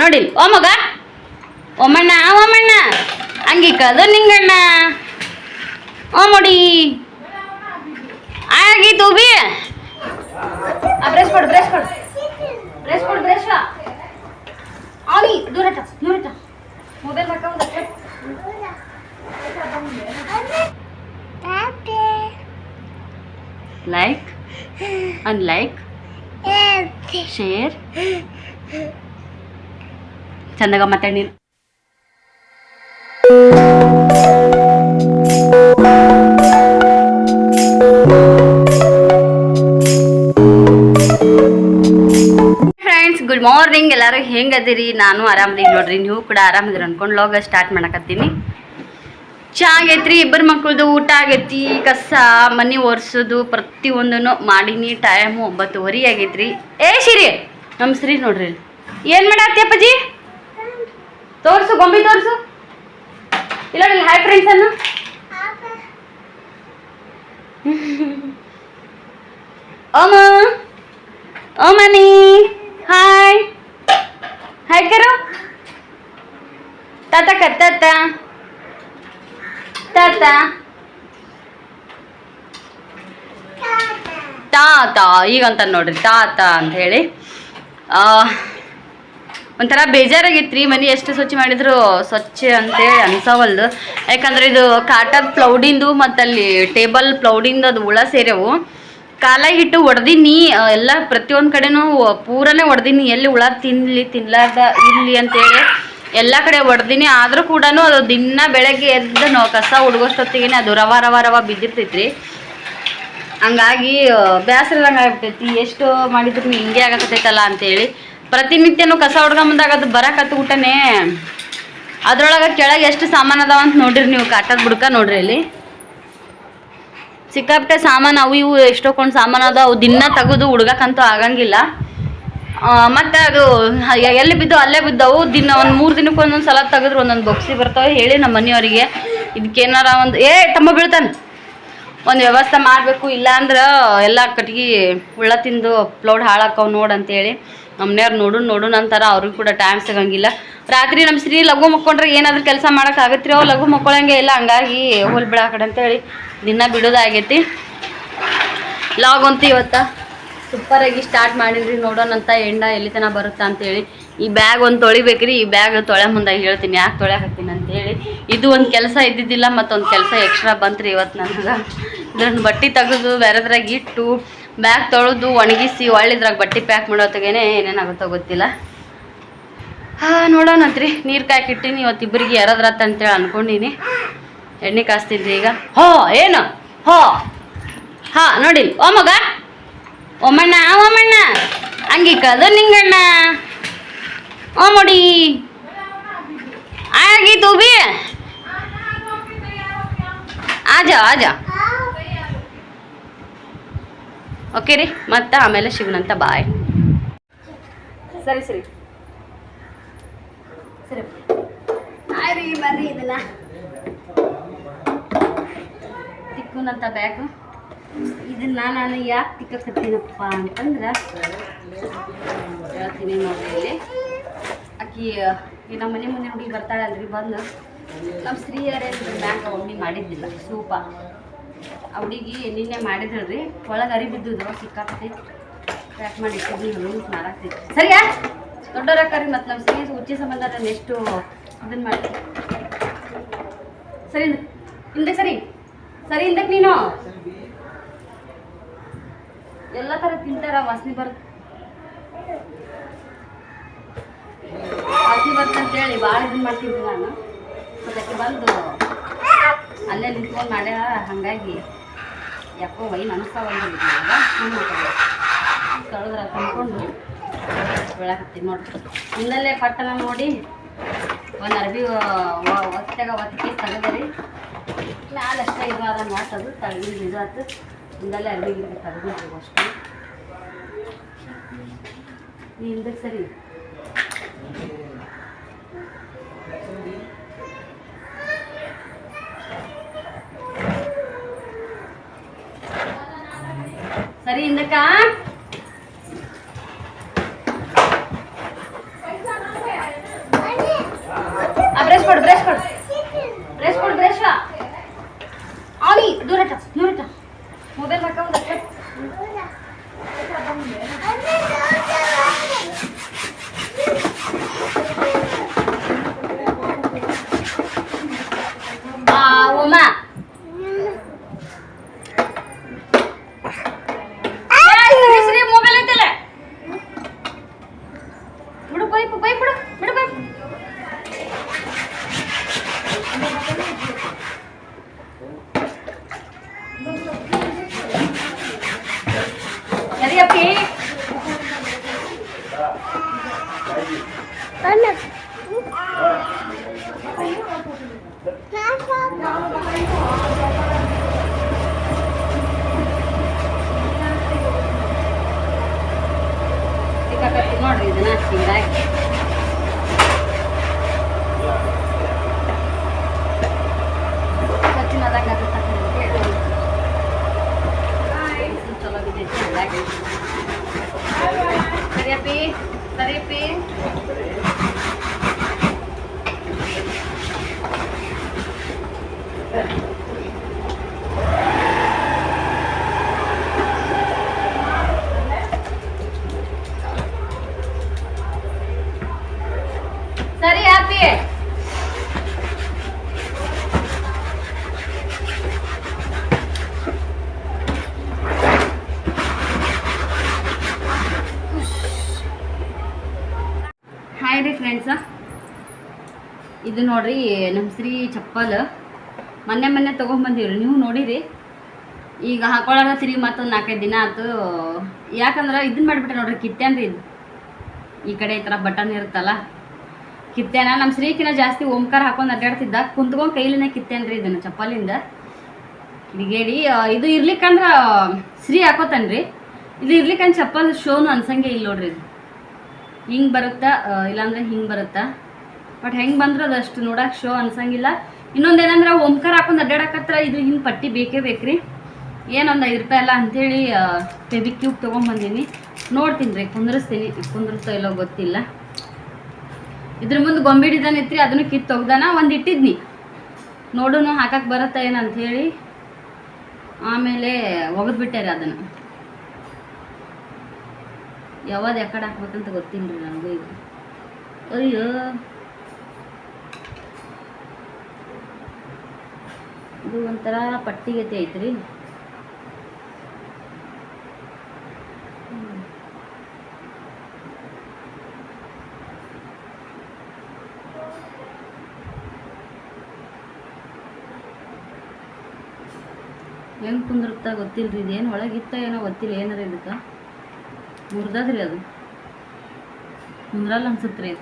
ನೋಡಿ ಓ ಮಗ. ಓಮಣ್ಣ ಓಮಣ್ಣ ಹಂಗೆ ಕದ ನಿಂಗಣ್ಣ. ಓ ನೋಡಿ ಆಗೀತು ಬಿ ಬ್ರಷ್ ಕೊಡು ಬ್ರಷ್ ಕೊಡು. ಬ್ರಷ್ ಕೊಡು ಬ್ರಷ್ ಅವನಿ ದೂರಟ ದೂರಟ ಮೊಬೈಲ್ ಹಾಕೋದಕ್ಕೆ ಲೈಕ್ ಅನ್ಲೈಕ್ ಶೇರ್ ಚಂದಾಗ ಮಾತಾಡಿ. ನೀನು ಗುಡ್ ಮಾರ್ನಿಂಗ್ ಎಲ್ಲರೂ ಹೆಂಗದಿರಿ? ನಾನು ಆರಾಮದೀನಿ ನೋಡ್ರಿ. ನೀವು ಕೂಡ ಆರಾಮದಿರಿ ಅನ್ಕೊಂಡು ಲೋಗ ಸ್ಟಾರ್ಟ್ ಮಾಡಕತ್ತೀನಿ. ಚಾ ಆಗೈತ್ರಿ. ಇಬ್ಬರು ಮಕ್ಕಳದು ಊಟ ಆಗೈತಿ. ಕಸ, ಮನೆ ಒರೆಸೋದು, ಪ್ರತಿಯೊಂದನ್ನು ಮಾಡೀನಿ. ಟೈಮು ಒಂಬತ್ತುವರೆ ಆಗೈತ್ರಿ. ಏ, ಶಿರಿ ನಮ್ಮ ಶ್ರೀ ನೋಡ್ರಿ ಏನ್ ಮಾಡತ್ತಿ ಅಪ್ಪಾಜಿ? ತೋರ್ಸು, ಗೊಂಬಿ ತೋರಿಸು. ಇಲ್ಲ, ಇಲ್ಲಿ ಹಾಯ್ ಫ್ರೆಂಡ್ಸ್ ಅನ್ನು. ಓಮ, ಓಮನಿ ಹಾಯ್ ಹಾಯ್ ಕರು. ತಾತ ಕತ್ತ ತಾತ. ತಾತ. ಈಗಂತ ನೋಡ್ರಿ, ತಾತ ಅಂತ ಹೇಳಿ. ಆ, ಬೇಜಾರಾಗಿತ್ತು ರೀ ಮನೆ ಎಷ್ಟು ಸ್ವಚ್ಛ ಮಾಡಿದ್ರು ಸ್ವಚ್ಛ ಅಂತೇಳಿ ಅನ್ಸವಲ್ದು. ಯಾಕಂದ್ರೆ ಇದು ಕಾಟದ ಪ್ಲೌಡಿಂದು ಮತ್ತು ಅಲ್ಲಿ ಟೇಬಲ್ ಪ್ಲೌಡಿಂದು ಅದು ಹುಳ ಸೇರ್ಯವು. ಕಾಲ ಹಿಟ್ಟು ಹೊಡ್ದಿನಿ ಎಲ್ಲ ಪ್ರತಿಯೊಂದು ಕಡೆನೂ ಪೂರನೇ ಹೊಡೆದಿನಿ ಎಲ್ಲಿ ಹುಳ ತಿನ್ಲಿ ತಿನ್ಲಾರ್ದ ಇರಲಿ ಅಂತೇಳಿ ಎಲ್ಲ ಕಡೆ ಹೊಡೆದಿನಿ ಆದರೂ ಕೂಡ ಅದು ದಿನ ಬೆಳಗ್ಗೆ ಎದ್ದು ನಾವು ಕಸ ಹುಡುಗೋಷ್ಟೊತ್ತಿಗೆ ಅದು ರವ ರವ ರವ ಬಿದ್ದಿರ್ತೈತ್ರಿ. ಹಂಗಾಗಿ ಬೇಸರದಂಗೆ ಆಗ್ಬಿಟ್ಟೈತಿ ಎಷ್ಟು ಮಾಡಿದ್ರು ಹಿಂಗೆ ಆಗಕತ್ತೈತಲ್ಲ ಅಂತೇಳಿ. ಪ್ರತಿನಿತ್ಯನೂ ಕಸ ಹೊಡ್ಕೊಂಬಂದಾಗ ಅದು ಬರಕತ್ತು ಊಟನೇ. ಅದ್ರೊಳಗೆ ಕೆಳಗೆ ಎಷ್ಟು ಸಾಮಾನು ಅದಾವ ಅಂತ ನೋಡ್ರಿ ನೀವು, ಕಾಟದ ಬುಡ್ಕ ನೋಡ್ರಿ ಇಲ್ಲಿ. ಸಿಕ್ಕಾಪಟ್ಟೆ ಸಾಮಾನು ಅವು ಇವು ಎಷ್ಟೊಂದು ಸಾಮಾನು ಅದಾವ, ಅವು ದಿನ ತೆಗೆದು ಹುಡ್ಗಕ್ಕಂತೂ ಆಗಂಗಿಲ್ಲ. ಮತ್ತೆ ಅದು ಎಲ್ಲಿ ಬಿದ್ದು ಅಲ್ಲೇ ಬಿದ್ದವು. ದಿನ ಒಂದು ಮೂರು ದಿನಕ್ಕೆ ಒಂದೊಂದು ಸಲ ತೆಗೆದ್ರು ಒಂದೊಂದು ಬೊಕ್ಸಿ ಬರ್ತಾವೆ. ಹೇಳಿ ನಮ್ಮ ಮನೆಯವರಿಗೆ, ಇದಕ್ಕೇನಾರ ಒಂದು, ಏ, ತಮ್ಮ ಬೀಳ್ತಾನೆ. ಒಂದು ವ್ಯವಸ್ಥೆ ಮಾಡಬೇಕು, ಇಲ್ಲಾಂದ್ರೆ ಎಲ್ಲ ಕಟ್ಗೆ ಉಳ್ಳ ತಿಂದು, ಲೋಡ್ ಹಾಳಾಕವ್ ನೋಡು ನಮ್ಮನೆಯವ್ರು ನೋಡು ನೋಡು ಅಂತಾರ, ಅವ್ರಿಗೂ ಕೂಡ ಟೈಮ್ ಸಿಗಂಗಿಲ್ಲ. ರಾತ್ರಿ ನಮ್ಮ ಸ್ತ್ರೀ ಲಘು ಮಕ್ಕೊಂಡ್ರೆ ಏನಾದರೂ ಕೆಲಸ ಮಾಡೋಕ್ಕಾಗತ್ತೆ ರೀ ಲಘು ಮಕ್ಕೊಳಂಗೆ ಇಲ್ಲ, ಹಂಗಾಗಿ ಹೋಲ್ ಬಿಡಾಕಡೆ ಅಂತೇಳಿ ದಿನ ಬಿಡೋದಾಗೈತಿ. ಲಾಗ್ ಅಂತ ಇವತ್ತು. ಸೂಪರಾಗಿ ಸ್ಟಾರ್ಟ್ ಮಾಡಿದ್ರಿ ನೋಡೋಣಂತ ಎಂಡ ಎಲ್ಲಿ ತನಕ ಬರುತ್ತಾ ಅಂತೇಳಿ ಈ ಬ್ಯಾಗ್ ಒಂದು ತೊಳಿಬೇಕ್ರಿ, ಈ ಬ್ಯಾಗ್ ತೊಳೆ ಮುಂದೆ ಹೇಳ್ತೀನಿ, ಯಾಕೆ ತೊಳ್ಯಾಕತ್ತೀನಿ ಅಂತೇಳಿ ಇದು ಒಂದು ಕೆಲಸ ಇದ್ದಿದ್ದಿಲ್ಲ, ಮತ್ತೊಂದು ಕೆಲಸ ಎಕ್ಸ್ಟ್ರಾ ಬಂತ್ರಿ ಇವತ್ತು ನನಗೆ. ಇದ್ರನ್ನ ಬಟ್ಟೆ ತೆಗೆದು ಬೇರೆದ್ರಾಗ ಇಟ್ಟು ಬ್ಯಾಗ್ ತೊಳೆದು ಒಣಗಿಸಿ ಒಳ್ಳಿದ್ರಾಗ ಬಟ್ಟೆ ಪ್ಯಾಕ್ ಮಾಡೋತ್ತಗೇನೆ ಏನೇನಾಗುತ್ತೋ ಗೊತ್ತಿಲ್ಲ. ಹಾಂ ನೋಡೋಣಂತ್ರಿ ನೀರು ಕಾಯ್ಕಿಟ್ಟಿನಿ ಇವತ್ತು ಇಬ್ಬರಿಗೆ ಯಾರಾದ್ರತ್ತ ಅಂತೇಳಿ ಅನ್ಕೊಂಡಿನಿ. ಎಣ್ಣೆ ಕಾಸ್ತಿದ್ರಿ ಈಗ. ಹೋ, ಏನು? ಹೋ. ಹಾ, ನೋಡಿ. ಓ ಮಗ. ಓಮಣ್ಣ ಓಮಣ್ಣ ಹಂಗಿ ಕದು ನಿಂಗಣ್ಣ. ಓ ನೋಡಿ ಆಗೀತು ಬಿ ಆಜ ಆಜ. ಓಕೆ ರೀ ಮತ್ತೆ ಆಮೇಲೆ ಶಿವನಂತ ಬಾಯ್ ಸರಿ ಸರಿ. ಸರಿ. ಬರ್ರಿ ಇದನ್ನ ತಿಕ್ಕುನಂತ ಬ್ಯಾಗು ಇದನ್ನ ನಾನು ಯಾಕೆ ತಿಕ್ಕಕತ್ತೀನಪ್ಪ ಅಂತಂದ್ರೆ ಹೇಳ್ತೀನಿ ನೋಡಿ ಇಲ್ಲಿ. ಆಕಿ ಈ ನಮ್ಮ ಮನೆ ಮುಂದೆ ಹುಡುಗಿ ಬರ್ತಾಳಲ್ರಿ ಬಂದು. ನಮ್ಮ ಸ್ತ್ರೀಯರೇ ಬ್ಯಾಂಕ್ ಒಮ್ಮೆ ಮಾಡಿದ್ದಿಲ್ಲ ಸೂಪ. ಆ ಹುಡುಗಿ ನಿನ್ನೆ ಮಾಡಿದ್ರಿ ಒಳಗೆ ಅರಿ ಬಿದ್ದುದು ಸಿಕ್ಕಾಪತಿ ಪ್ಯಾಕ್ ಮಾಡಿ ಇಟ್ಟಿದ್ವಿ ಸರಿಯಾ ಮಾಡಾಕ್ತಿದ್ವಿ ಸರಿಯಾ? ದೊಡ್ಡವರಕ್ಕರಿ ಮತ್ತು ನಮ್ಮ ಸೀಸ್ ಉಚ್ಚಿ ಸಂಬಂಧ ನಾನು ಎಷ್ಟು ಇದನ್ನ ಮಾಡಿ ಸರಿ ಹಿಂದಕ್ಕೆ ಸರಿ. ಸರಿ ಹಿಂದಕ್ಕೆ ನೀನು. ಎಲ್ಲ ಥರ ತಿಂತಾರ, ವಾಸನೆ ಬರುತ್ತೆ ವಾಸನೆ ಬರ್ತಂತೇಳಿ ಭಾಳ ಇದನ್ನ ಮಾಡ್ತಿದ್ದೆ ನಾನು. ಅದಕ್ಕೆ ಬಂದು ಅಲ್ಲೇ ನಿಂತ್ಕೊಂಡು ಮಾಡ್ಯಾಳ ಹಾಗಾಗಿ ಯಾಕೋ ವೈನ್ ಅನಿಸ್ತಾವಲ್ಲ ಕಳೆದ್ರ ತಂದ್ಕೊಂಡು ಬೆಳಕತ್ತೀನಿ ನೋಡಿ ಇನ್ನಲ್ಲೇ ಪಟ್ಟಣ ನೋಡಿ. ಒಂದು ಅರ್ಬಿ ಒತ್ತಾಗ ಒತ್ತಿ ತೆಗೆದ್ರಿ. ಮ್ಯಾಲೆ ಅಷ್ಟೇ ಇದು ಅದ ನೋಟದು ಇದಾತು ಹಿಂದಲ್ಲೇ ಅರ್ಬಿ ತೆಗೆದಿರ್ಬೇಕು ಅಷ್ಟೇ. ಹಿಂದಕ್ಕೆ ಸರಿ? ಸರಿ ಇಂದಕ್ಕ ಬ್ರಷ್ ಕೊಡು ಬ್ರಷ್ ಕೊಡು. ಇದು ನೋಡ್ರಿ ನಮ್ಮ ಶ್ರೀ ಚಪ್ಪಲ್. ಮೊನ್ನೆ ಮೊನ್ನೆ ತೊಗೊಂಬಂದಿವ್ರಿ, ನೀವು ನೋಡಿರಿ? ಈಗ ಹಾಕೊಳ್ಳೋಣ ತಿರುಗಿ ಮತ್ತೊಂದು ನಾಲ್ಕೈದು ದಿನ ಆಯ್ತು. ಯಾಕಂದ್ರೆ ಇದನ್ನ ಮಾಡಿಬಿಟ್ಟೆ ನೋಡ್ರಿ ಕಿತ್ತೇನ್ರಿ ಇದು. ಈ ಕಡೆ ಈ ಥರ ಬಟನ್ ಇರುತ್ತಲ್ಲ, ಕಿತ್ತೇನ? ನಮ್ಮ ಶ್ರೀಕಿನ ಜಾಸ್ತಿ ಓಂಕಾರ ಹಾಕೊಂಡು ಅಡ್ಡಾಡ್ತಿದ್ದ. ಕುಂತ್ಕೊಂಡು ಕೈಲಿನ ಕಿತ್ತೇನ್ರಿ ಇದನ್ನು, ಚಪ್ಪಲಿಂದ. ಕಿಡಿಗೇಡಿ ಇದು ಇರ್ಲಿಕ್ಕಂದ್ರೆ, ಶ್ರೀ ಹಾಕೋತಾನ್ರಿ. ಇದು ಇರ್ಲಿಕ್ಕಂದ್ರೆ ಚಪ್ಪಲ್ ಶೋನು ಅನ್ಸಂಗೆ ಇಲ್ಲ ನೋಡ್ರಿ ಇದು. ಹಿಂಗೆ ಬರುತ್ತಾ? ಇಲ್ಲಾಂದ್ರೆ ಹಿಂಗೆ ಬರುತ್ತಾ? ಬಟ್ ಹೆಂಗೆ ಬಂದ್ರೆ ಅದು ಅಷ್ಟು ನೋಡಕ್ಕೆ ಶೋ ಅನ್ಸಂಗಿಲ್ಲ. ಇನ್ನೊಂದು ಏನಂದ್ರೆ ಓಂಕಾರ ಹಾಕೊಂಡು ಅಡ್ಡಾಡಕತ್ರ ಇದು ಹಿಂಗೆ ಪಟ್ಟಿ ಬೇಕೇ ಬೇಕ್ರಿ. ಏನೊಂದು ಐದು ರೂಪಾಯಿ ಅಲ್ಲ ಅಂಥೇಳಿ ಫೆಬಿಕ್ಯೂಬ್ ತೊಗೊಂಬಂದೀನಿ. ನೋಡ್ತೀನಿ ರೀ, ಕುಂದ್ರಿಸ್ತೀನಿ ಕುಂದ್ರಸ್ತಾ ಇಲ್ಲೋ ಗೊತ್ತಿಲ್ಲ. ಇದ್ರ ಮುಂದೆ ಗೊಂಬೆ ಇತ್ತು ಅದನ್ನು ಕಿತ್ತು ತೆಗ್ದಾನ ಒಂದು ಇಟ್ಟಿದ್ನಿ. ನೋಡೋನು ಹಾಕಕ್ಕೆ ಬರುತ್ತಾ ಹೇಳಿ ಆಮೇಲೆ ಒಗೆದ್ಬಿಟ್ಟೆ ರೀ ಅದನ್ನು. ಯಾವಾಗ ಯಾಕಡೆ ಹಾಕ್ಬೇಕಂತ ಗೊತ್ತಿಲ್ಲ ರೀ ನನಗೂ ಇದು. ಅಯ್ಯೋ. ಇದು ಒಂಥರ ಪಟ್ಟಿ ಗತಿ ಐತ್ರಿ. ಹೆಂಗ್ ಕುಂದಿರ್ತಾ ಗೊತ್ತಿಲ್ರಿ, ಇದೇನು ಒಳಗಿತ್ತ ಏನೋ ಗೊತ್ತಿಲ್ಲ, ಏನಾರ ಇದಕ್ಕೆ? ಮುರ್ದದ್ರಿ ಅದು. ಕುಂದ್ರಲ್ಲ ಅನ್ಸುತ್ತೆ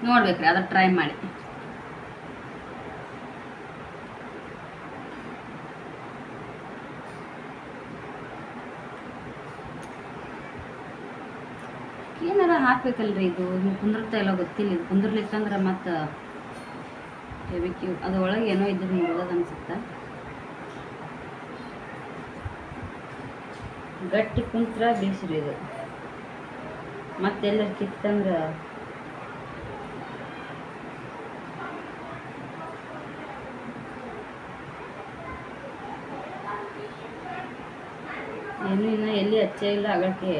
ಇದು ನೋಡ್ಬೇಕ್ರಿ ಅದ್ರ ಟ್ರೈ ಮಾಡಿ. ಏನಾರ ಹಾಕ್ಬೇಕಲ್ರಿ ಇದು? ಹಿಂಗೆ ಕುಂದಿರ್ತಾ ಇಲ್ಲ ಗೊತ್ತಿಲ್ಲ, ಇದು ಕುಂದಿರ್ಲಿಕ್ಕಂದ್ರೆ ಮತ್ತು ಒಳಗೆ ಏನೋ ಇದ್ರೆ ನೋಡೋದು ಅನ್ಸುತ್ತೆ? ಗಟ್ಟಿ ಕುಂತ್ರ ಬೀಸ್ರಿ ಇದು. ಮತ್ತೆಲ್ಲ ಕಿತ್ತಂದ್ರೆ ಏನು ಇನ್ನು ಎಲ್ಲಿ ಹಚ್ಚೇ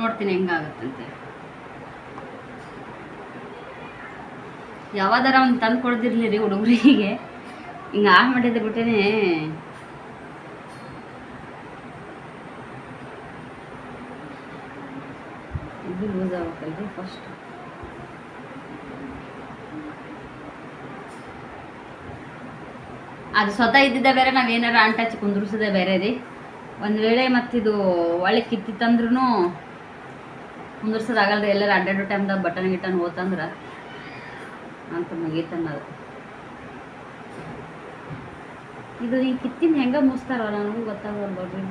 ನೋಡ್ತೀನಿ ಹೆಂಗಾಗತ್ತಂತೆ. ಯಾವಾದಾರ ಒಂದು ತಂದು ಕೊಡ್ದಿರ್ಲಿ ರೀ ಹುಡುಗರಿಗೆ. ಹಿಂಗ ಆಫ್ ಮಾಡಿದ್ದು ಬಿಟ್ಟೇನೆ ಇದು ಲೂಸ್ ಫಸ್ಟ್ ಅದು ಸ್ವತಃ ಇದ್ದಿದ್ದ ಬೇರೆ ನಾವೇನಾರ ಅಂಟಾಚಿ ಕುಂದ್ರಿಸೋದೇ ಬೇರೆ ರೀ. ಒಂದು ವೇಳೆ ಮತ್ತಿದು ಒಳ್ಳೆ ಕಿತ್ತಿತ್ತಂದ್ರೂ ಕುಂದ್ರಿಸೋದಾಗಲ್ರಿ ಎಲ್ಲರೂ ಅಡ್ಡಾಡೋ ಟೈಮ್ದಾಗ ಬಟನ್ ಗಿಟನ್ ಹೋತಂದ್ರೆ ಅಂತ ಮುಗೀತನ್ನೋದು ಇದು ಈ ಕಿತ್ತಿನ ಹೆಂಗೆ ಮುಗಿಸ್ತಾರಲ್ಲ ನನಗೂ ಗೊತ್ತಾಗಲ್ಲ ನೋಡ್ರಿ.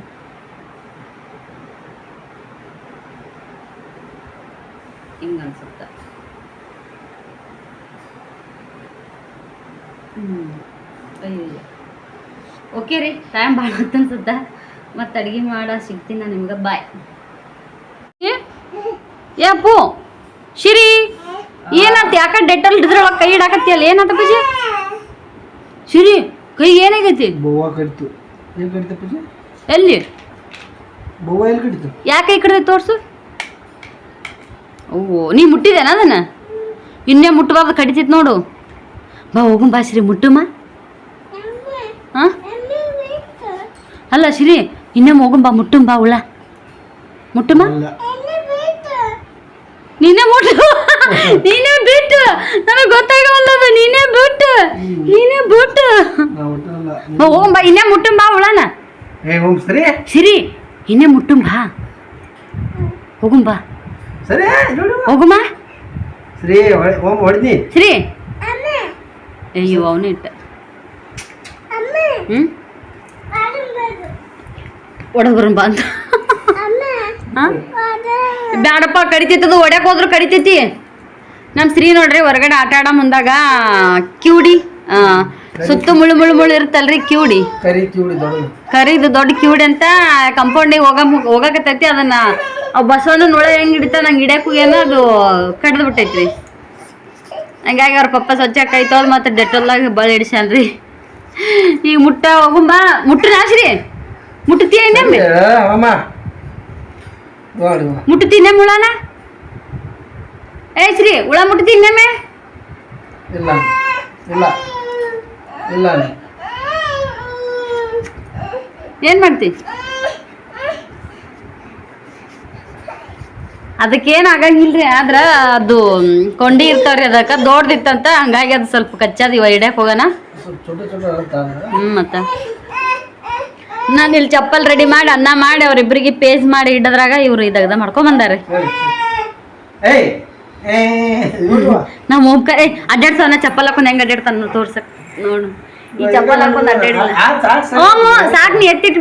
ಹಿಂಗೆ ಅನ್ಸುತ್ತೆ. ಹ್ಞೂ ಅಯ್ಯೋ ಓಕೆ ರೀ ಟೈಮ್ ಭಾಳ ಅನ್ಸುತ್ತೆ ಮತ್ತು ಅಡಿಗೆ ಮಾಡೋ ಸಿಗ್ತೀನಿ ನಾನು ನಿಮ್ಗೆ. ಬಾಯ್ ಏ? ಅಪ್ಪು? ಶಿರಿ? ಏನಾತ ಯಾಕ ಡೆಟಲ್ ಇದ್ರೊಳಗೆ ಕೈ ಇಡಾಕತ್ತಿಯಲ್ಲ ಏನಾತ ಪೂಜೆ ಶಿರಿ ಕೈ ಏನಾಗೈತಿ? ಕಡಿತು ಎಲ್ಲಿ ಕಡಿತ ಪೂಜೆ ಎಲ್ಲಿ? ಬವ್ವ ಎಲ್ಲಿ ಕಡಿತು ಯಾಕೆ ಈ ಕಡೆ ತೋರ್ಸು? ಓ ನೀ ಮುಟ್ಟಿದೇನ ಅದನ್ನ? ಇನ್ನೇ ಮುಟ್ಟಬಾರ್ದು ಕಡಿತೈತಿ ನೋಡು. ಬಾ ಹೋಗುಂಬಾ ಶ್ರೀ ಮುಟ್ಟುಮ್ಮ ಹಾ? ಅಲ್ಲ ಶ್ರೀ ಮುಟ್ಟುಂ ಬಾ ಉಳ್ಳ ಮುಟ್ಟುಮ ಅಲ್ಲ ನೀನೇ ಮುಟ್ಟು. ನೀನೇ ಬಿಟ್ಟು. ನಮಗೆ ಗೊತ್ತಾಗವಲ್ಲದು ನೀನೇ ಬಿಟ್ಟು. ನೀನೇ ಬಿಟ್ಟು. ಒಟ್ಟಲ್ಲ ಬಾ ಇನ್ನೇ ಮುಟ್ಟುಂ ಬಾ ಉಳನ ಏ ಓಂ ಸರಿ? ಸಿರಿ. ಇನ್ನೇ ಮುಟ್ಟುಂ ಬಾ ಹೋಗುಂ ಬಾ ಸರಿ ಹೋಗುಮ ಸರಿ ಓಂ ಹೊಡ್ದಿ. ಅಯ್ಯೋ ಅವನು ಇಟ್ಟ. ಹ್ಞೂ ಒಡಗ್ ಬರಂಬ ಅಂತ? ಬ್ಯಾಡಪ್ಪ ಕಡಿತೈತಿ ಅದು ಒಡ್ಯಾಕ್ ಹೋದ್ರು ಕಡಿತೈತಿ ನಮ್ಮ ಸ್ತ್ರೀ ನೋಡ್ರಿ ಹೊರಗಡೆ ಆಟ ಆಡ ಮುಂದಾಗ ಕ್ಯೂಡಿ ಸುತ್ತ ಮುಳ್ಳು ಮುಳ್ಳು ಮುಳು ಇರುತ್ತಲ್ರಿ ಕ್ಯೂಡಿ. ಕರಿದು ದೊಡ್ಡ. ಕ್ಯೂಡಿ ಅಂತ ಕಂಪೌಂಡಿಗೆ ಹೋಗ ಹೋಗಕತ್ತೈತಿ ಅದನ್ನ ಬಸವನ ನೋಡ ಹೆಂಗ್ ಹಿಡಿತ ನಂಗೆ ಹಿಡಿಯಕ್ಕೂ ಏನೋ ಅದು ಕಡ್ದು ಬಿಟ್ಟೈತ್ರಿ. ಹಂಗಾಗಿ ಅವ್ರ ಪಪ್ಪ ಸ್ವಚ್ಛ ಕೈತೋದ್ ಮತ್ತೆ ಆಗಿ ಬಳ ಹಿಡಿಸ್ಯಾನ್ರಿ ಈಗ ಮುಟ್ಟ ಹೋಗುಂಬ ಮುಟ್ಟ್ರಿ ನಾಶ್ರಿ? ಮುಟ್ಟುತ್ತೀಯ ಇನ್ನೊಮ್ಮೆ ಹುಳನ ಏ ಶ್ರೀ ಉಳ ಮುಟ್ಟುತ್ತೀನಿ ಇನ್ನೊಮ್ಮೆ ಇಲ್ಲ. ಇಲ್ಲ. ಇಲ್ಲ. ಏನ್ ಮಾಡ್ತಿ? ಅದಕ್ಕೇನ್ ಆಗಂಗಿಲ್ರಿ ಆದ್ರ ಅದು ಕೊಂಡಿ ಇರ್ತಾವ್ರಿ ಅದಕ್ಕ ದೊಡ್ದಿತ್ತಂತ ಹಂಗಾಗಿ ಅದು ಸ್ವಲ್ಪ ಕಚ್ಚಾದ ಇವ ಹಿಡ್ಯಾಕ್ ಹೋಗೋಣ. ಹ್ಮ್ ಮತ್ತ? ನಾನು ಇಲ್ಲಿ ಚಪ್ಪಲ್ ರೆಡಿ ಮಾಡಿ ಅನ್ನ ಮಾಡಿ ಅವ್ರಿಬ್ರಿಗೆ ಪೇಸ್ ಮಾಡಿ ಇಡದ್ರಾಗ ಇವ್ರು ಇದಗ್ದ ಮಾಡ್ಕೊಂಡ್ ಬಂದಾರೆ. ನಮ್ಮ ಹೋಗ್ಕ ಏ ಅಡ್ಡಾಡ್ಸವನ ಚಪ್ಪಲ್ ಹಾಕೊಂಡ್ ಹೆಂಗ್ ಅಡ್ಡಾಡ್ತಾನ ತೋರ್ಸಕ್ ನೋಡು. ಈ ಚಪ್ಪಲ್ ಹಾಕೊಂಡ್ ಅಡ್ಡಾಡಿಲ್ಲ. ಹ್ಞೂ ಸಾಕ್ ನೀ ಎತ್ತಿಟ್ಟು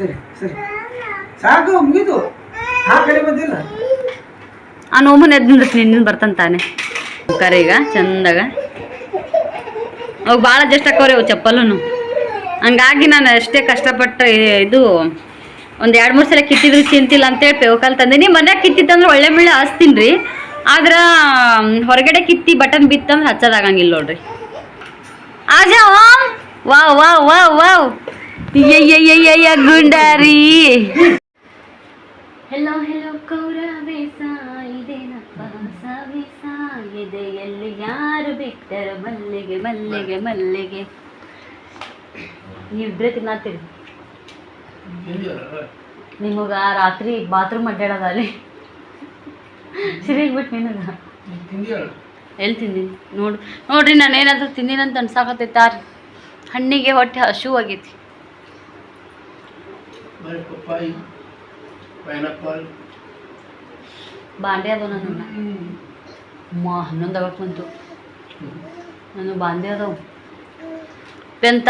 ಸರಿ ಸರಿ. ಸಾಕು ಮುಗಿದು ಆ ನೋಮನ್ ಎದ್ದು ನಿಂದ್ರಸ್ ನಿನ್ನ ಬರ್ತಂತಾನೆ ಕರೆ ಈಗ ಚಂದಾಗ. ಅವಾಗ ಭಾಳ ಜಸ್ಟ್ ಹಾಕೋರಿ ಅವು ಚಪ್ಪಲೂ ಹಂಗಾಗಿ ನಾನು ಅಷ್ಟೇ ಕಷ್ಟಪಟ್ಟು ಇದು ಒಂದು ಎರಡು ಮೂರು ಸಲ ಕಿತ್ತಿದ್ರು ಚಿಂತಿಲ್ಲ ಅಂತೇಳಿ ಪೇವಕಾಲ್ ತಂದೀನಿ ಮನ್ಯಾಗ ಕಿತ್ತಿತ್ತಂದ್ರೆ ಒಳ್ಳೆ ಬೆಳ್ಳೆ ಹಚ್ತೀನಿ ರೀ. ಆದ್ರೆ ಹೊರಗಡೆ ಕಿತ್ತಿ ಬಟನ್ ಬಿತ್ತಂದ್ರೆ ಹಚ್ಚೋದಾಗಂಗಿಲ್ಲ ನೋಡ್ರಿ. ಆಜಾ ಓಂ ವಾವ್ ವಾವ್ ಗುಂಡಾರಿ. ಹೆಲೋ ಹೆಲೋ ಇದೇನಪ್ಪ ಇದೆ ಯಾರು ಬಿಟ್ಟರು ಮಲ್ಲಿಗೆ ಮಲ್ಲಿಗೆ ಮಲ್ಲಿಗೆ. ನೀವಿಬ್ರೇ ತಿನ್ನತ್ತೀರಿ ನಿಮಗ ರಾತ್ರಿ ಬಾತ್ರೂಮ್ ಅಡ್ಡಾಡೋದ ಅಲ್ಲಿ. ಸಿರಿಯಾಗಿ ಬಿಟ್ಟು ನಿನಗ. ಎಲ್ಲಿ ತಿಂದೀನಿ ನೋಡ್. ನೋಡ್ರಿ ನಾನು ಅಂತ ತಿಂದಿನಂತ ಅನ್ಸಾಕತ್ತೈತಾರ ಹಣ್ಣಿಗೆ ಹೊಟ್ಟೆ ಹಸು ಆಗೈತಿ. ಬಾಂಡೆ ಅದಾವ ನನ್ನ ಮಾ ಹನ್ನೊಂದು ಆಗಕ್ಕೆ ಬಂತು. ನಾನು ಬಾಂಡೆ ಅದಾವ. ಪೆಂತ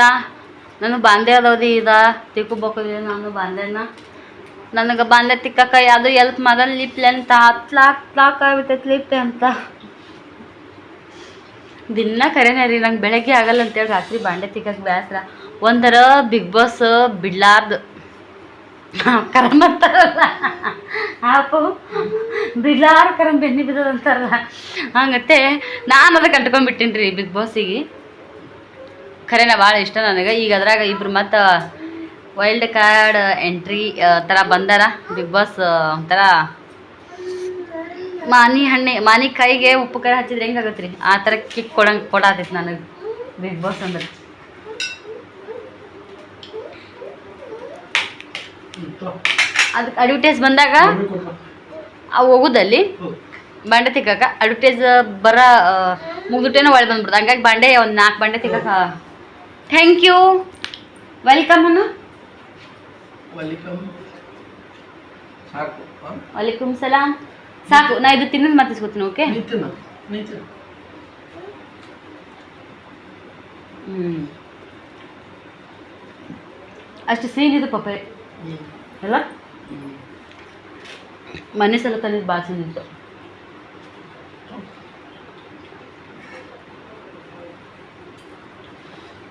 ನಾನು ಬಾಂಡೆ ಅದಾವ್ರಿ ಇದ ತಿಕ್ಕೋಬೇಕು ನಾನು ಬಾಂಡೆನ ನನಗೆ ಬಾಂಡೆ ತಿಕ್ಕಕ್ಕ ಯಾವುದು ಎಲ್ಪ್ ಮಾಡಲ್ ಲಿಪ್ಲೆ ಅಂತ ಹತ್ಲಾಕ್ ಲಾಕ್ ಆಗ್ಬಿಟ್ಟೈತೆ ಲಿಪ್ಲೆ ಅಂತ. ದಿನ ಕರೆನೇ ರೀ, ನಂಗೆ ಬೆಳಗ್ಗೆ ಆಗಲ್ಲ ಅಂತೇಳಿ ರಾತ್ರಿ ಬಾಂಡೆ ತಿಕ್ಕಕ್ಕೆ ಬೇಸರ ಒಂದರ ಬಿಗ್ ಬಾಸ್ ಬಿಡ್ಲಾರ್ದು. ಕರಮ್ ಅಂತಾರಲ್ಲ ಆಪು ಬಿಡ್ಲಾರ ಕರಂ ಬೆನ್ನಿ ಬಿದ್ದದಂತಾರಲ್ಲ. ಹಂಗತ್ತೆ ನಾನು ಅದಕ್ಕೆ ಅಂಟ್ಕೊಂಡ್ಬಿಟ್ಟಿನಿ ರೀ ಬಿಗ್ ಬಾಸಿಗೆ ಖರೇನ ಭಾಳ ಇಷ್ಟ ನನಗೆ. ಈಗ ಅದ್ರಾಗ ಇಬ್ರು ಮತ್ತು ವೈಲ್ಡ್ ಕಾರ್ಡ್ ಎಂಟ್ರಿ ಥರ ಬಂದಾರ. ಬಿಗ್ ಬಾಸ್ ಒಂಥರ ಮಾನಿ ಹಣ್ಣೆ, ಮಾನಿ ಕೈಗೆ ಉಪ್ಪು ಕೈ ಹಚ್ಚಿದ್ರೆ ಹೆಂಗಾಗತ್ರಿ ಆ ಥರ ಕಿಕ್ ಕೊಡಂಗೆ ಕೊಡಾತೈತಿ ನನಗೆ ಬಿಗ್ ಬಾಸ್ ಅಂದ್ರೆ. ಅದಕ್ಕೆ ಅಡ್ವರ್ಟೈಸ್ ಬಂದಾಗ ಹೋಗುದಲ್ಲಿ ಬಂಡೆ ತಿಕ್ಕಾಕ ಅಡ್ವರ್ಟೈಸ್ ಬರ ಮುಗಿದುಟೇನೋ ಒಳಗೆ ಬಂದ್ಬಿಡ್ತು ಹಂಗಾಗಿ ಬಂಡೆ ಒಂದು ನಾಲ್ಕು ಬಂಡೆ ತಿಕ್ಕಕ ಥ್ಯಾಂಕ್ ಯು ವೆಲ್ಕಮ್ ಅನ್ನು ವೆಲ್ಕಮ್ ಸಲಾಮ್ ಸಾಕು ನಾ ಇದು ತಿನ್ನೋದು ಮತ್ತೆ ಇಸ್ಕೊತೀನಿ ಓಕೆ ಹ್ಞೂ ಅಷ್ಟು ಸೀನ್ ಇದು ಪಪ್ಪ. ಎಲ್ಲ ಅಲ್ಲ? ಮನೆ ಸಲ ತಂದಿದ್ದು ಭಾಳ ಚಂದಿತ್ತು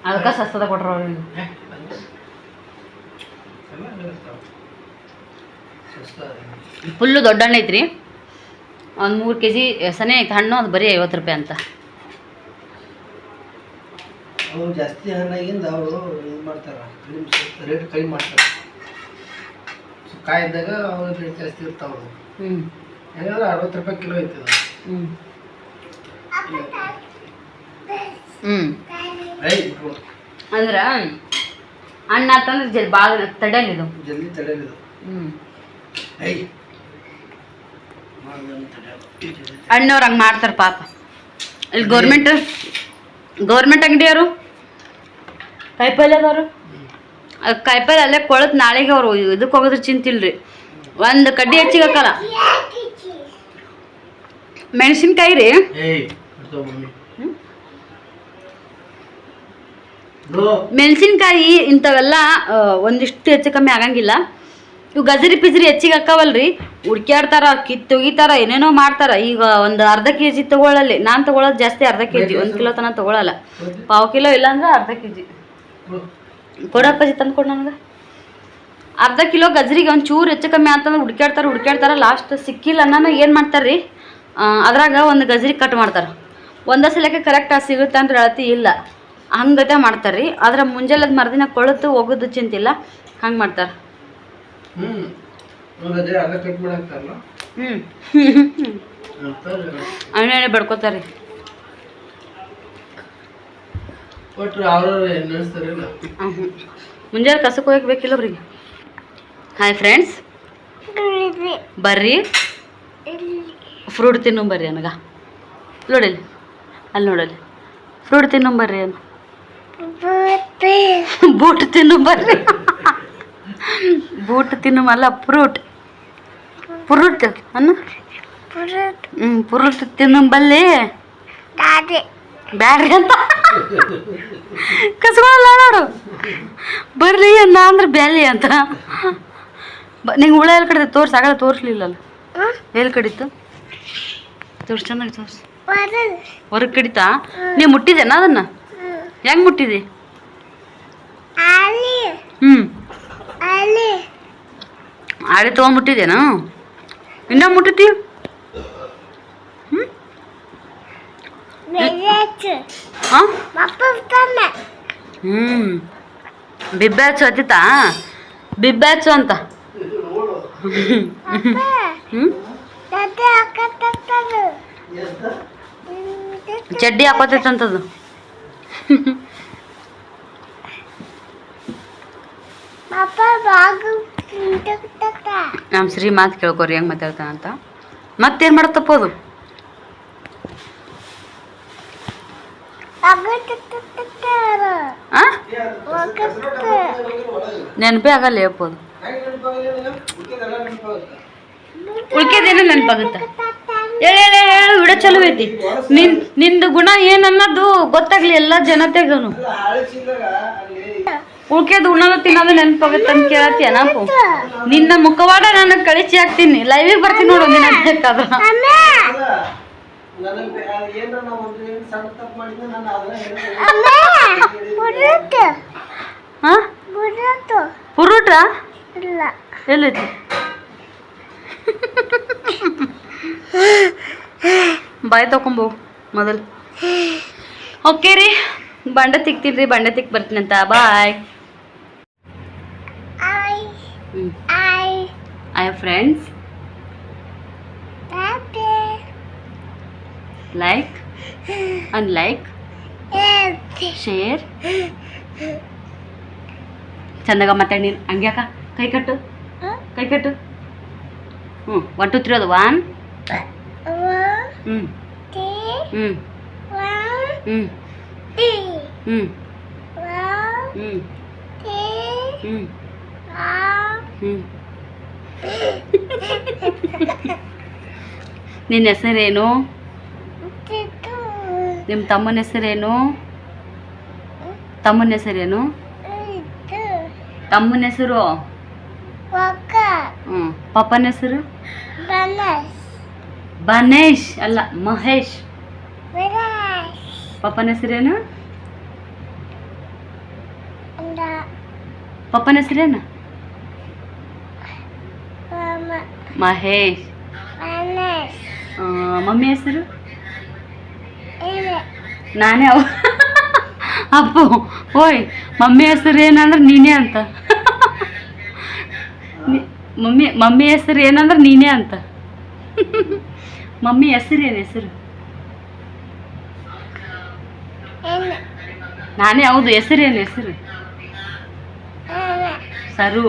ಅದಕ್ಕೆ ಸಸ್ತದ ಕೊಟ್ರ ಅವ್ರಿಗೆ ಫುಲ್ಲು ದೊಡ್ಡ ಹಣ್ಣು ಐತ್ರಿ. ಒಂದು ಮೂರು ಕೆ ಜಿ ಸನೇ ಐತೆ ಹಣ್ಣು ಅದು ಬರೀ ಐವತ್ತು ರೂಪಾಯಿ ಅಂತ. ಅವ್ರು ಜಾಸ್ತಿ ಹಣ್ಣಾಗಿಂದ ಅವರು ಇದು ಮಾಡ್ತಾರೆ. ಕಡಿಮೆ ರೇಟ್ ಕಡಿಮೆ ಮಾಡ್ತಾರೆ. ಸೊ ಕಾಯಿ ಇದ್ದಾಗ ಅವ್ರ ರೇಟ್ ಜಾಸ್ತಿ ಇರ್ತಾವ ಅವ್ರು. ಹ್ಞೂ ಹೆಂಗಂದ್ರೆ ಅರವತ್ತು ರೂಪಾಯಿ ಕಿಲೋ ಐತೆ ಹ್ಞೂ ಹ್ಞೂ. ಅಂದ್ರೆ ಹಣ್ಣು ಆತಂದ್ರೆ ಜಲ್ ತಡೆಯಲ್ಲ ಇದು ಜಲ್ದಿ ತಡೆಯಲಿದು ಹಣ್ಣವ್ರು ಹಂಗೆ ಮಾಡ್ತಾರೆ ಪಾಪ. ಇಲ್ಲಿ ಗೌರ್ಮೆಂಟ್ ಗೌರ್ಮೆಂಟ್ ಅಂಗಡಿಯವರು ಕಾಯಿಪಲ್ಯದವರು ಹ್ಮ್. ಕಾಯಿಪಲ್ಯ ಅಲ್ಲೇ ಕೊಳತ್ ನಾಳೆಗೆ ಅವರು ಇದಕ್ಕೆ ಹೋಗೋದ್ರ ಚಿಂತಿಲ್ರಿ ಒಂದು ಕಡ್ಡಿ ಹೆಚ್ಚಿಗೆ ಹಾಕಲ್ಲ. ಮೆಣಸಿನ್ಕಾಯಿ ರೀ ಏಯ್ ಬಿಡ್ತಾವ ಮಮ್ಮಿ ಹ್ಮ್? ಬ್ರೋ ಮೆಣಸಿನ್ಕಾಯಿ ಇಂಥವೆಲ್ಲ ಒಂದಿಷ್ಟು ಹೆಚ್ಚು ಕಮ್ಮಿ ಆಗಂಗಿಲ್ಲ. ಇವು ಗಜರಿ ಪಿಜ್ರಿ ಹೆಚ್ಚಿಗೆ ಹಾಕಾವಲ್ರಿ. ಹುಡ್ಕ್ಯಾಡ್ತಾರ ಕಿತ್ತು ಒಗಿತಾರ ಏನೇನೋ ಮಾಡ್ತಾರ. ಈಗ ಒಂದು ಅರ್ಧ ಕೆ ಜಿ ತಗೊಳ್ಳಲ್ಲಿ ನಾನು ತಗೊಳ್ಳೋದು ಜಾಸ್ತಿ ಅರ್ಧ ಕೆ ಜಿ ಒಂದು ಕಿಲೋ ತನಕ ತಗೊಳ್ಳಲ್ಲ ಪಾವು ಕಿಲೋ ಇಲ್ಲಾಂದ್ರೆ ಅರ್ಧ ಕೆ ಜಿ ಕೊಡಪ್ಪ ಕೊಡಪ್ಪಾಜಿ ತಂದು ಕೊಡು ನನಗೆ. ಅರ್ಧ ಕಿಲೋ ಗಜರಿಗೆ ಒಂದು ಚೂರು ಹೆಚ್ಚು ಕಮ್ಮಿ ಅಂತಂದ್ರೆ ಹುಡ್ಕ್ಯಾಡ್ತಾರೆ ಹುಡ್ಕ್ಯಾಡ್ತಾರೆ. ಲಾಸ್ಟ್ ಸಿಕ್ಕಿಲ್ಲ ಅನ್ನೋ ಏನು ಮಾಡ್ತಾರೆ ರೀ ಅದ್ರಾಗ ಒಂದು ಗಜರಿ ಕಟ್ ಮಾಡ್ತಾರೆ. ಒಂದೇ ಸಲಕ್ಕೆ ಕರೆಕ್ಟಾಗಿ ಸಿಗುತ್ತೆ ಅಂದ್ರೆ ಹೇಳತಿ ಇಲ್ಲ. ಹಂಗತೆ ಮಾಡ್ತಾರೆ ರೀ. ಆದ್ರೆ ಮುಂಜಾನೆ ಮರ್ದಿನ ಕೊಳತು ಹೋಗೋದು ಚಿಂತಿಲ್ಲ ಹಂಗೆ ಮಾಡ್ತಾರೆ. ಅದೇ ಹ್ಞೂ ಅವನೇ ಬೆಡ್ಕೋತಾರೆ. ಮುಂಜಾನೆ ಕಸಕ್ಕೆ ಹೋಗಕ್ಕೆ ಬೇಕಿಲ್ಲ ಅವ್ರಿಗೆ. ಹಾಯ್ ಫ್ರೆಂಡ್ಸ್ ಬರ್ರಿ. ಫ್ರೂಟ್ ತಿನ್ನು ಬರ್ರಿ ನನಗ ನೋಡಿಲ್ಲಿ. ಅಲ್ಲಿ ನೋಡಲ್ಲಿ. ಫ್ರೂಟ್ ತಿನ್ನು ಬರ್ರಿ ಅನ್ನು ಬೂಟ್ ತಿನ್ನು ಬರ್ರಿ ಬೂಟ್ ತಿನ್ನು ಮಲ್ಲ ಫ್ರೂಟ್. ಫ್ರೂಟ್ ಅನ್ನು ಹ್ಞೂ ಫ್ರೂಟ್ ತಿನ್ನು ಬಲ್ಲಿ ಬ್ಯಾಡ್ರಿ ಅಂತ. ಕಸ್ಕೊಳ್ಳಲ್ಲ ನೋಡು. ಬರ್ಲಿ ಅನ್ನ ಅಂದ್ರೆ ಬ್ಯಾಲಿ ಅಂತ. ನಿಂಗೆ ಹುಳ ಎಲ್ಲಿ ಕಡಿತು ತೋರ್ಸಿ ಆಗಲ್ಲ ತೋರಿಸ್ಲಿಲ್ಲಲ್ಲ. ಎಲ್ಲಿ ಕಡಿತು? ತೋರ್ಸಿ ಚೆನ್ನಾಗಿ ತೋರ್ಸಿ. ಹೊರಗೆ ಕಡಿತಾ? ನೀವು ಮುಟ್ಟಿದ್ದೇನಾ ಅದನ್ನ? ಹೆಂಗೆ ಮುಟ್ಟಿದಿ? ಹ್ಞೂ ಆಳೆ ತೊಗೊಂಡ್ಬಿಟ್ಟಿದೇನ ಇನ್ನೂ ಮುಟ್ಟಿತಿ ಹ್ಞೂ ಹಾಂ ಹ್ಞೂ ಬಿಬ್ಬಾಚು ಹತ್ತಿತಾ ಬಿಬ್ಬಾಚು ಅಂತ. ಚಡ್ಡಿ ಹಾಕೋತೈತಂತದು. ನಮ್ಮ ಶ್ರೀ ಮಾತು ಕೇಳ್ಕೊರಿ ಹೆಂಗೆ ಮಾತಾಡ್ತಾನಂತ ಮತ್ತೇನು ಮಾಡ್ತಪ್ಪ ಅದು? ನೆನಪೇ ಆಗಲ್ಲ ಹೇಳ್ಬೋದು. ಉಳ್ಕೆದೇನೋ ನೆನಪಾಗುತ್ತೆ. ಹೇಳಿ ವಿಡ ಚಲೋ ಐತಿ. ನಿನ್ ನಿಂದು ಗುಣ ಏನನ್ನದು ಗೊತ್ತಾಗ್ಲಿ ಎಲ್ಲ ಜನತೆಗನು. ಉಳ್ಕೆದು ಉಣ್ಣೋದು ತಿನ್ನೋದು ನೆನಪಾಗುತ್ತೆ ಅಂತ ಕೇಳತ್ತೀಯ ನಾಪು? ನಿನ್ನ ಮುಖವಾಡ ನಾನು ಕಳಿಸಿ ಹಾಕ್ತೀನಿ. ಲೈವಿಗೆ ಬರ್ತೀನಿ ನೋಡು ನಿನ್ನ ಹಾ? ಪುರುಟ ಎಲ್ಲೈತಿ ಬಾಯ್ ತಗೊಂಬೋ ಮೊದಲು. ಓಕೆ ರೀ. ಬಂಡೆ ತಿಕ್ತೀನಿ ರೀ ಬಂಡೆ ತಿಕ್ ಬರ್ತೀನಿ ಅಂತ. ಬಾಯ್ ಐ ಫ್ರೆಂಡ್ಸ್ ಲೈಕ್ ಅನ್ಲೈಕ್ ಶೇರ್ ಚಂದಾಗ ಮಾತಾಡಿ ನೀನು. ಹಂಗ್ಯಾಕ ಕೈ ಕಟ್ಟು. ಕೈ ಕಟ್ಟು. ಹ್ಞೂ ಒನ್ ಟು ತ್ರೀ ಅದು ಒನ್ ಹ್ಞೂ ಹ್ಞೂ ಹ್ಞೂ ಹ್ಞೂ ಹ್ಞೂ ಹ್ಞೂ ಹ್ಞೂ ನಿನ್ನ ಹೆಸರೇನು ನಿಮ್ಮ ತಮ್ಮನ ಹೆಸರೇನು ತಮ್ಮನ ಹೆಸರೇನು ತಮ್ಮನ ಹೆಸರು ಹ್ಞೂ ಪಪ್ಪನ ಹೆಸರು ಬನೇಶ್ ಅಲ್ಲ ಮಹೇಶ್. ಪಪ್ಪನ ಹೆಸರೇನು? ಪಪ್ಪನ ಹೆಸರೇನು? ಮಹೇಶ್. ಮಮ್ಮಿ ಹೆಸರು? ನಾನೇ ಅವ. ಅಪ್ಪು. ಓಯ್ ಮಮ್ಮಿ ಹೆಸರು ಏನಂದ್ರೆ ನೀನೇ ಅಂತ. ಮಮ್ಮಿ ಮಮ್ಮಿ ಹೆಸರು ಏನಂದ್ರೆ ನೀನೇ ಅಂತ. ಮಮ್ಮಿ ಹೆಸರು ಏನು ಹೆಸರು? ನಾನೇ, ಹೌದು ಹೆಸರೇನು ಹೆಸರು? ಸರು.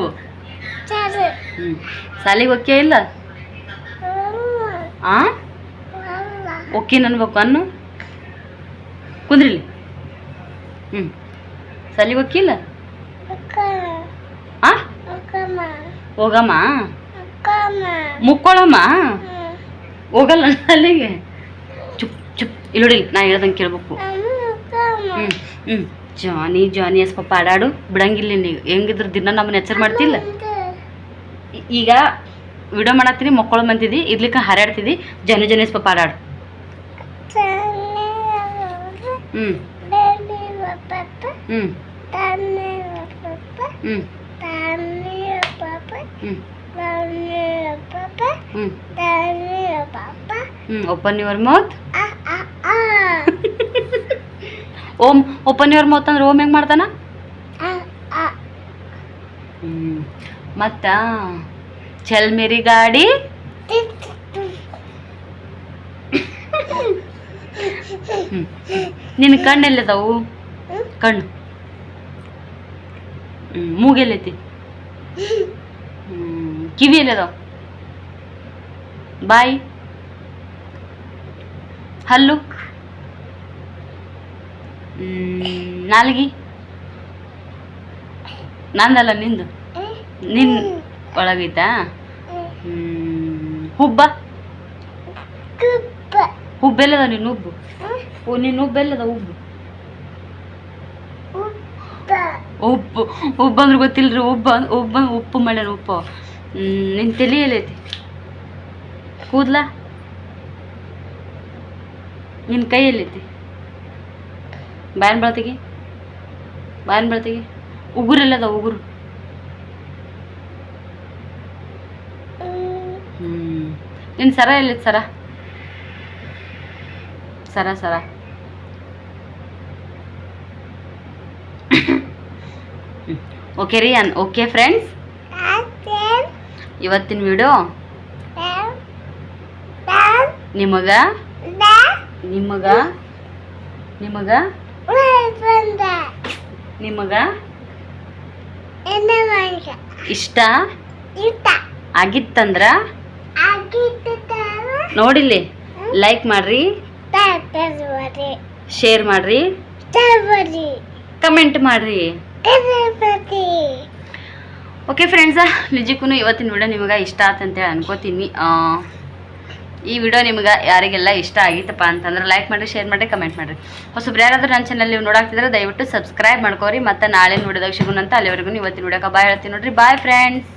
ಸಾಲಿಗೆ ಓಕೆ ಇಲ್ಲ? ಆ? ಓಕೆ ಅನ್ಬೇಕು ಅನ್ನು? ಕುಂದ್ರಿಲಿ. ಹ್ಞೂ ಸಾಲಿಗೆ ಹೋಗಿಲ್ಲ ಆ? ಹೋಗಮ್ಮ? ಮುಕ್ಕೊಳಮ್ಮ? ಹೋಗಲ್ಲ ಅಲ್ಲಿಗೆ. ಚುಪ್ ಚುಪ್. ಇಲ್ಲಿ ನೋಡಿ, ನಾ ಹೇಳ್ದಂಗೆ ಕೇಳ್ಬೇಕು. ಹ್ಞೂ ಹ್ಞೂ ಜಾನಿ ಜಾನಿ ಎಸ್ ಪಪ್ಪ ಆಡಾಡು ಬಿಡಂಗಿಲ್ಲ ನೀವು ಹೆಂಗಿದ್ರು ದಿನ ನಮ್ಮನ್ನ ಎಚ್ಚರ ಮಾಡ್ತಿಲ್ಲ. ಈಗ ವಿಡಿಯೋ ಮಾಡತ್ತೀನಿ, ಮಕ್ಕಳು ಬಂತಿದ್ದಿ ಇರ್ಲಿಕ್ಕೆ ಹಾರಾಡ್ತಿದ್ದಿ ಜಾನಿ ಜಾನಿ ಎಸ್ ಪಪ್ಪ ಆಡಾಡು ಹ್ಞೂ ಹ್ಞೂ ಹ್ಞೂ ಹ್ಞೂ ಓಪನ್ ಯುವರ್ ಮೌತ್ ಓಮ್ ಓಪನ್ ಯುವರ್ ಮೌತ್ ಅಂದ್ರೆ ಓಮ್ ಹೆಂಗೆ ಮಾಡ್ತಾನ? ಹ್ಞೂ ಮತ್ತ ಚಲ್ ಮೇರಿ ಗಾಡಿ. ನಿನ್ನ ಕಣ್ಣು ಎಲ್ಲಿದಾವು? ಕಣ್ಣು. ಹ್ಞೂ ಮೂಗೆಲ್ಲೈತಿ ಹ್ಞೂ ಕಿವಿ ಎಲ್ಲದಾವ? ಬಾಯಿ. ಹಲ್ಲು. ನಾಲ್ಗಿ. ನಂದಲ್ಲ ನಿಂದು? ನಿನ್ ಒಳಗಿದ್ದ? ಹುಬ್ಬ? ಹುಬ್ಬೆಲ್ಲದ ನಿನ್ನ ಉಬ್ಬು? ಓ ನಿನ್ನ ಉಬ್ಬೆಲ್ಲದ ಉಬ್ಬು? ಉಪ್ಪು ಉಬ್ಬ. ಅಂದ್ರೆ ಗೊತ್ತಿಲ್ರಿ ಉಬ್ಬ ಉಬ್ಬ ಉಪ್ಪು ಮಾಡ್ಯಾನ ಉಪ್ಪು. ಹ್ಮ್, ನಿನ್ ತಲೆ ಎಲ್ಲೈತಿ ಕೂದ್ಲ? ನಿನ್ನ ಕೈಯಲ್ಲಿದ್ದೆ ಬಾಯನ್ ಬೆಳತಿಗೆ ಬಾಯನ್ ಬೆಳತಿಗೆ. ಉಗುರೆಲ್ಲದ ಉಗುರು. ಹ್ಮ್. ನಿನ್ನ ಸರ ಎಲ್ಲೈತಿ ಸರ? ಸರ ಸರ. ಓಕೆ ರೀ ಅನ್ ಓಕೆ ಫ್ರೆಂಡ್ಸ್? ಇವತ್ತಿನ ವಿಡಿಯೋ ನಿಮಗ ನಿಮಗ? ನಿಮಗ? ನಿಮಗ? ಇಷ್ಟ? ಆಗಿತ್ತಂದ್ರ? ನೋಡಿಲ್ಲಿ ಲೈಕ್ ಮಾಡ್ರಿ. ಶೇರ್ ಮಾಡ್ರಿ. ಕಮೆಂಟ್ ಮಾಡ್ರಿ. ಓಕೆ ಫ್ರೆಂಡ್ಸ ನಿಜಕ್ಕೂ ಇವತ್ತಿನ ವಿಡಿಯೋ ನಿಮಗೆ ಇಷ್ಟ ಆತಂತೇಳಿ ಅನ್ಕೋತೀನಿ. ಈ ವಿಡಿಯೋ ನಿಮ್ಗೆ ಯಾರಿಗೆಲ್ಲ ಇಷ್ಟ ಆಗಿತ್ತಪ್ಪ ಅಂತಂದ್ರೆ ಲೈಕ್ ಮಾಡಿರಿ ಶೇರ್ ಮಾಡಿರಿ ಕಮೆಂಟ್ ಮಾಡಿರಿ. ಹೊಸಬ್ರು ಯಾರಾದರೂ ನನ್ನ ಚಾನಲ್ ನೀವು ನೋಡಾಕ್ತಿದ್ರೆ ದಯವಿಟ್ಟು ಸಬ್ಸ್ಕ್ರೈಬ್ ಮಾಡ್ಕೋರಿ. ಮತ್ತು ನಾಳೆ ನೋಡಿದಾಗ ಸಿಗೋಣಂತ ಅಲ್ಲಿವರೆಗೂ ಇವತ್ತಿನ ವಿಡಿಯೋಕ್ಕೆ ಬಾಯ್ ಹೇಳ್ತೀನಿ ನೋಡಿರಿ. Bye friends